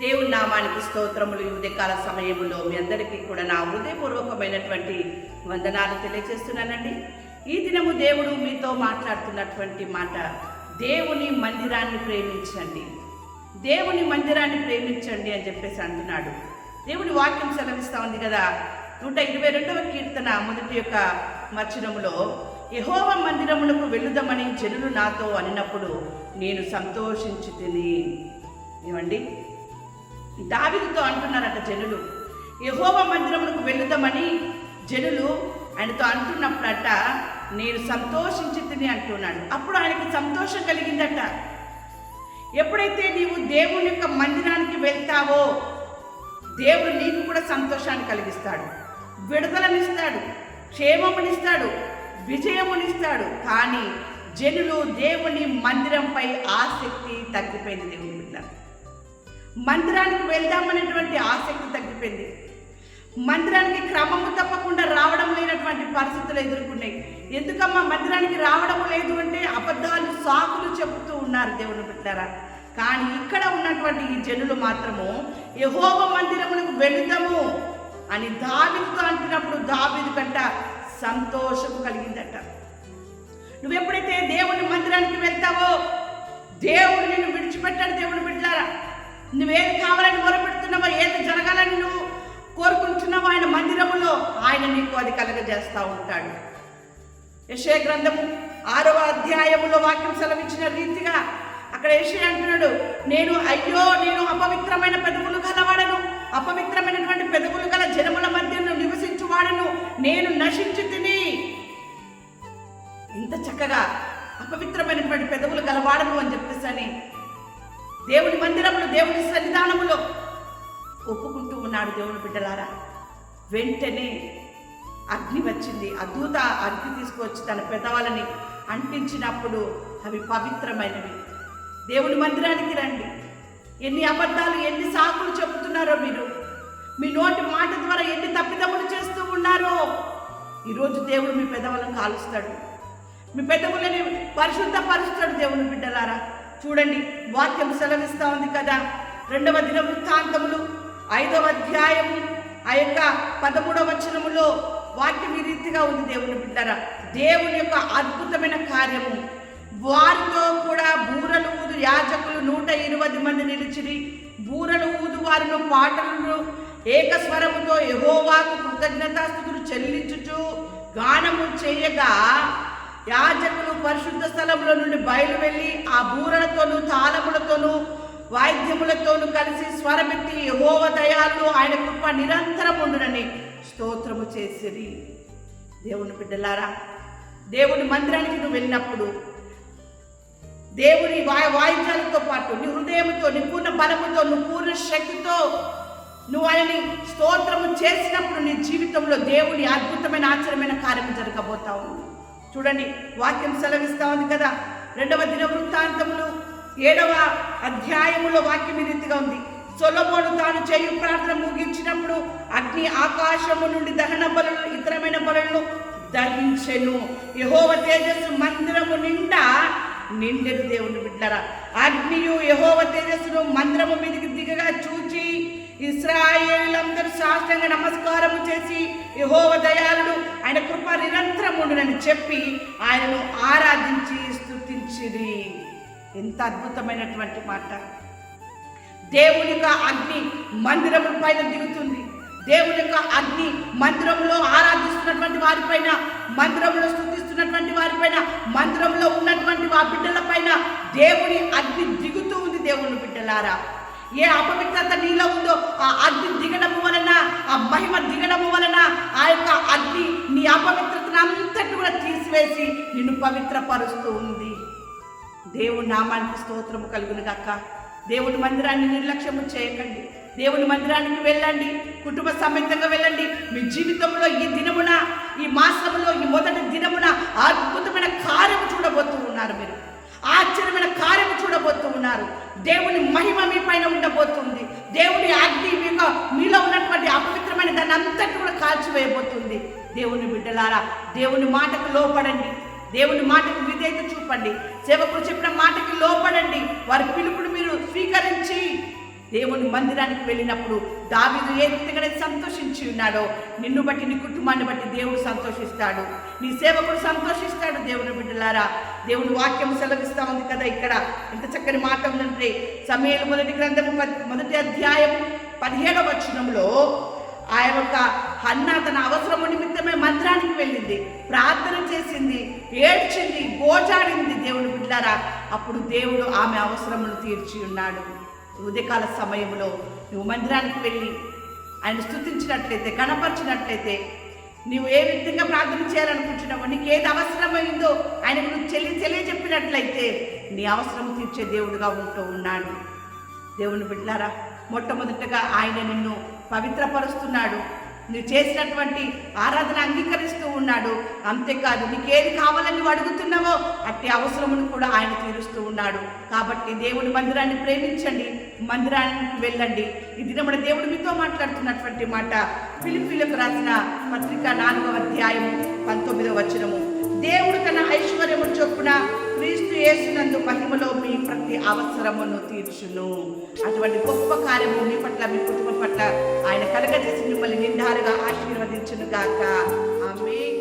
దేవుని నామానికి స్తోత్రములు. ఈ ఉదయకాల సమయంలో మీ అందరికీ కూడా నా హృదయపూర్వకమైనటువంటి వందనాలు తెలియజేస్తున్నానండి. ఈ దినము దేవుడు మీతో మాట్లాడుతున్నటువంటి మాట దేవుని మందిరాన్ని ప్రేమించండి. దేవుని మందిరాన్ని ప్రేమించండి అని చెప్పేసి అంటున్నాడు. దేవుని వాక్యం సెలవిస్తూ ఉంది కదా. నూట ఇరవై రెండవ కీర్తన మొదటి యొక్క వచనములో యహోవ మందిరములకు వెళ్ళుదామని జనులు నాతో అనినప్పుడు నేను సంతోషించి తిని ఏమండి? దావిదితో అంటున్నారట జనులు యహోవ మందిరములకు వెళుదామని జనులు ఆయనతో అంటున్నప్పుడట నేను సంతోషించి తిని అంటున్నాడు. అప్పుడు ఆయనకి సంతోషం కలిగిందట. ఎప్పుడైతే నీవు దేవుని యొక్క మందిరానికి వెళ్తావో దేవుడు నీకు కూడా సంతోషాన్ని కలిగిస్తాడు. విడుదలనిస్తాడు క్షేమమునిస్తాడు విజయమునిస్తాడు. కానీ జనులు దేవుని మందిరంపై ఆసక్తి తగ్గిపోయింది దేవుడు మందిరానికి వెళ్దామనేటువంటి ఆసక్తి తగ్గిపోయింది. మందిరానికి క్రమము తప్పకుండా రావడం లేనటువంటి పరిస్థితులు ఎదుర్కొన్నాయి. ఎందుకమ్మా మందిరానికి రావడం లేదు అంటే అబద్ధాలు సాకులు చెబుతూ ఉన్నారు దేవుని బిడ్డారా? కానీ ఇక్కడ ఉన్నటువంటి ఈ జనులు మాత్రము యహోవ మందిరమునకు వెళుతాము అని దావిదితో అంటున్నప్పుడు దావిది కంట సంతోషము కలిగిందట. నువ్వు ఎప్పుడైతే దేవుని మందిరానికి వెళ్తావో దేవుడు నిన్ను విడిచిపెట్టాడు దేవుని బిడ్డారా? నువ్వేది కావాలని మొరపెడుతున్నావో ఏది జరగాలని నువ్వు కోరుకుంటున్నావో ఆయన మందిరములో ఆయన నీకు అది కలగజేస్తూ ఉంటాడు. యశయ గ్రంథము ఆరవ అధ్యాయములో వాక్యం సెలవిచ్చిన రీతిగా అక్కడ యశయ అంటున్నాడు నేను అయ్యో నేను అపవిత్రమైన పెదవులు గలవాడను. అపవిత్రమైనటువంటి పెదవులు గల జనముల మధ్యను నివసించువాడను. నేను నశించి తిని. ఇంత చక్కగా అపవిత్రమైనటువంటి పెదవులు గలవాడను అని దేవుని మందిరములో దేవుని సన్నిధానములో ఒప్పుకుంటూ ఉన్నాడు దేవుని బిడ్డలారా. వెంటనే అగ్ని వచ్చింది. అద్భుత అగ్ని తీసుకొచ్చి తన పెదవులని అంటించినప్పుడు అవి పవిత్రమైనవి. దేవుని మందిరానికి రండి. ఎన్ని అబద్ధాలు ఎన్ని సాకులు చెబుతున్నారో మీరు. మీ నోటి మాట ద్వారా ఎన్ని తప్పిదములు చేస్తూ ఉన్నారో. ఈరోజు దేవుడు మీ పెదవులను కాలుస్తాడు. మీ పెదవులని పరిశుద్ధపరుస్తాడు దేవుని బిడ్డలారా. చూడండి వాక్యం సెలవిస్తూ ఉంది కదా. రెండవ దిన వృత్తాంతములు ఐదవ అధ్యాయము ఆ యొక్క పదమూడవ వచనములో వాక్యం ఈ రీతిగా ఉంది దేవుని బిడ్డరా. దేవుని యొక్క అద్భుతమైన కార్యము. వారితో కూడా బూరలు ఊదు యాజకులు నూట ఇరవై మంది నిలిచిరి. బూరలు ఊదు వారిను పాటలను ఏకస్వరముతో యహోవాకు కృతజ్ఞతాస్థుతులు చెల్లించుచు గానము చేయగా యాజకులు పరిశుద్ధ స్థలంలో నుండి బయలు వెళ్ళి ఆ బూరలతోనూ తాళములతోనూ వాయిద్యములతోనూ కలిసి స్వరమెత్తి యహోవ దయాలు ఆయన కృప నిరంతరం ఉండునని స్తోత్రము చేసిరి. దేవుని బిడ్డలారా దేవుని మందిరానికి నువ్వు వెళ్ళినప్పుడు దేవుని వాయు వాయిద్యాలతో పాటు నీ హృదయంతో నీ పూర్ణ బలముతో నువ్వు పూర్ణ శక్తితో నువ్వు ఆయనని స్తోత్రము చేసినప్పుడు నీ జీవితంలో దేవుని అద్భుతమైన ఆశ్చర్యమైన కార్యం జరగబోతావు ఉంది. చూడండి వాక్యం సెలవిస్తా ఉంది కదా. రెండవ దిన వృత్తాంతములు ఏడవ అధ్యాయములో వాక్యం ఈ రీతిగా ఉంది. సొలమోను తాను చేయు ప్రార్థన ముగించినప్పుడు అగ్ని ఆకాశము నుండి దహన బలులు ఇతరమైన బలులను దహించెను. యహోవ తేజస్సు మందిరము నిండా నిండెను దేవుని బిడ్డరా అగ్నియు యహోవ తేజస్సును మందిరము మీదకి దిగగా చూ ఇస్రాయేళ్ళందరూ సాష్టంగా నమస్కారము చేసి యహోవ దయాళుడు ఆయన కృప నిరంతరం ఉండునని చెప్పి ఆయనను ఆరాధించి స్తుతించిరి. ఎంత అద్భుతమైనటువంటి మాట. దేవుని యొక్క అగ్ని మందిరముల పైన దిగుతుంది. దేవుని యొక్క అగ్ని మందిరంలో ఆరాధిస్తున్నటువంటి వారిపైన మందిరంలో స్థుతిస్తున్నటువంటి వారిపైన మందిరంలో ఉన్నటువంటి ఆ బిడ్డల పైన దేవుని అగ్ని దిగుతూ ఉంది దేవుని బిడ్డలారా. ఏ అపవిత్రత నీలో ఉందో ఆ అగ్ని దిగడము వలన ఆ మహిమ దిగడము వలన ఆ యొక్క అగ్ని నీ అపవిత్రతను అంతటి కూడా తీసివేసి నిన్ను పవిత్రపరుస్తూ ఉంది. దేవుని నామానికి స్తోత్రము కలుగును గాక. దేవుని మందిరాన్ని నిర్లక్ష్యము చేయకండి. దేవుని మందిరానికి వెళ్ళండి. కుటుంబ సమేతంగా వెళ్ళండి. మీ జీవితంలో ఈ దినమున ఈ మాసంలో ఈ మొదటి దినమున అద్భుతమైన కార్యము చూడబోతూ ఉన్నారు మీరు. ఆశ్చర్యమైన కార్యము చూడబోతూ ఉన్నారు. దేవుని మహిమ మీ పైన ఉండబోతుంది. దేవుని అగ్ని మీకు మీలో ఉన్నటువంటి అపవిత్రమైన దాన్ని అంతటి కూడా కాల్చివేయబోతుంది. దేవుని బిడ్డలారా దేవుని మాటకు లోపడండి. దేవుని మాటకు విధేయత చూపండి. సేవకులు చెప్పిన మాటకి లోపడండి. వారి పిలుపుని మీరు స్వీకరించి దేవుని మందిరానికి వెళ్ళినప్పుడు దావిదు ఏ రీతిగానే సంతోషించి ఉన్నాడో నిన్ను బట్టి నీ కుటుంబాన్ని బట్టి దేవుడు సంతోషిస్తాడు. నీ సేవకుడు సంతోషిస్తాడు దేవుని బిడ్డలారా. దేవుని వాక్యం సెలవిస్తా ఉంది కదా ఇక్కడ. ఎంత చక్కని మాట ఉందంటే సమయాలు మొదటి గ్రంథము మొదటి అధ్యాయం పదిహేడవ వచనంలో ఆ యొక్క అన్న తన అవసరము నిమిత్తమే మందిరానికి వెళ్ళింది. ప్రార్థన చేసింది ఏడ్చింది గోజాడింది దేవుని బిడ్డారా అప్పుడు దేవుడు ఆమె అవసరమును తీర్చి ఉన్నాడు. ఉదయకాల సమయంలో నువ్వు మందిరానికి వెళ్ళి ఆయన స్థుతించినట్లయితే కనపరిచినట్లయితే నీవు ఏ విధంగా ప్రార్థన చేయాలనుకుంటున్నావో నీకు ఏది అవసరమైందో ఆయనకు నువ్వు చెల్లి తెలియజెప్పినట్లయితే నీ అవసరం తీర్చే దేవుడుగా ఉంటూ ఉన్నాడు. దేవుని బిడ్డారా మొట్టమొదటగా ఆయన నిన్ను పవిత్రపరుస్తున్నాడు. నువ్వు చేసినటువంటి ఆరాధన అంగీకరిస్తూ ఉన్నాడు. అంతేకాదు నీకు ఏది కావాలని నువ్వు అడుగుతున్నావో అట్టి అవసరమును కూడా ఆయన తీరుస్తూ ఉన్నాడు. కాబట్టి దేవుని మందిరాన్ని ప్రేమించండి. మందిరానికి వెళ్ళండి. ఇది మన దేవుడు మీతో మాట్లాడుతున్నటువంటి మాట. ఫిలిపిలకు రాసిన పత్రిక నాలుగవ అధ్యాయం పంతొమ్మిదవ వచనము. దేవుడు తన ఐశ్వర్యము చొప్పున క్రీస్తు యేసునందు మహిమలో మీ ప్రతి అవసరమును తీర్చును. అటువంటి గొప్ప కార్యము మీ పట్ల మీ కుటుంబం పట్ల ఆయన కలగజేసి మిమ్మల్ని నిండారుగా ఆశీర్వదించును గాక ఆమె